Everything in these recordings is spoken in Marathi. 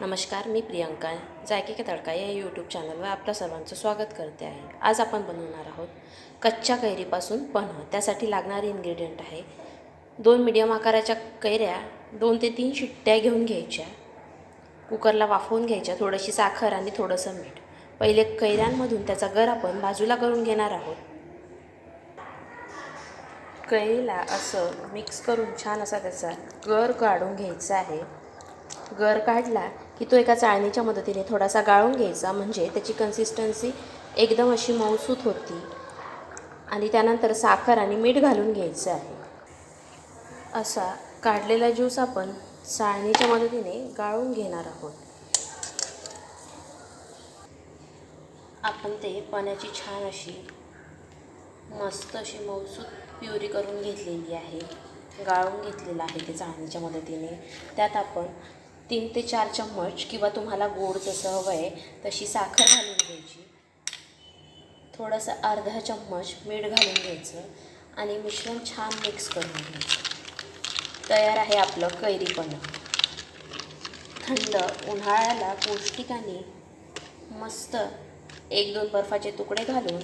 नमस्कार मी प्रियंका जायके का तडका या यूट्यूब चॅनलवर आपलं सर्वांचं स्वागत करते आहे. आज आपण बनवणार आहोत कच्च्या कैरीपासून पन्ह त्यासाठी लागणारे इन्ग्रेडियंट आहे दोन मिडियम आकाराच्या कैऱ्या दोन ते तीन शिट्ट्या घेऊन घ्यायच्या. कुकरला वाफवून घ्यायच्या थोडीशी साखर आणि थोडंसं मीठ. पहिले कैऱ्यांमधून त्याचा गर आपण बाजूला करून घेणार आहोत. कैरीला असं मिक्स करून छान असा त्याचा गर काढून घ्यायचा आहे. गर काढला की तो एका चाळणीच्या मदतीने थोडासा गाळून घ्यायचा. म्हणजे त्याची कन्सिस्टन्सी एकदम अशी मऊसूत होती. आणि त्यानंतर साखर आणि मीठ घालून घ्यायचं आहे. असा काढलेला ज्यूस आपण चाळणीच्या मदतीने गाळून घेणार आहोत. आपण ते पाण्याची छान अशी मस्त अशी मऊसूत प्युरी करून घेतलेली आहे. गाळून घेतलेलं आहे ते चाळणीच्या मदतीने. त्यात आपण तीन ते चार चम्मच किंवा तुम्हाला गोड जसं हवं आहे तशी साखर घालून घ्यायची. थोडंसं अर्धा चम्मच मीठ घालून घ्यायचं आणि मिश्रण छान मिक्स करून घ्यायचं. तयार आहे आपलं कैरीपणं. थंड उन्हाळ्याला पौष्टिक आणि मस्त एक दोन बर्फाचे तुकडे घालून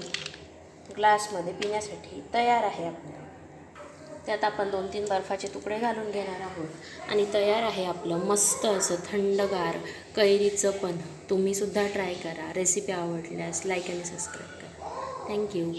ग्लासमध्ये पिण्यासाठी तयार आहे आपलं त्यात आपण दोन तीन बर्फाचे तुकडे घालून घेणार आहोत. आणि तयार आहे आपलं मस्त असं थंडगार कैरीचं पण. तुम्हीसुद्धा ट्राय करा. रेसिपी आवडल्यास लाईक आणि सबस्क्राईब करा. थँक्यू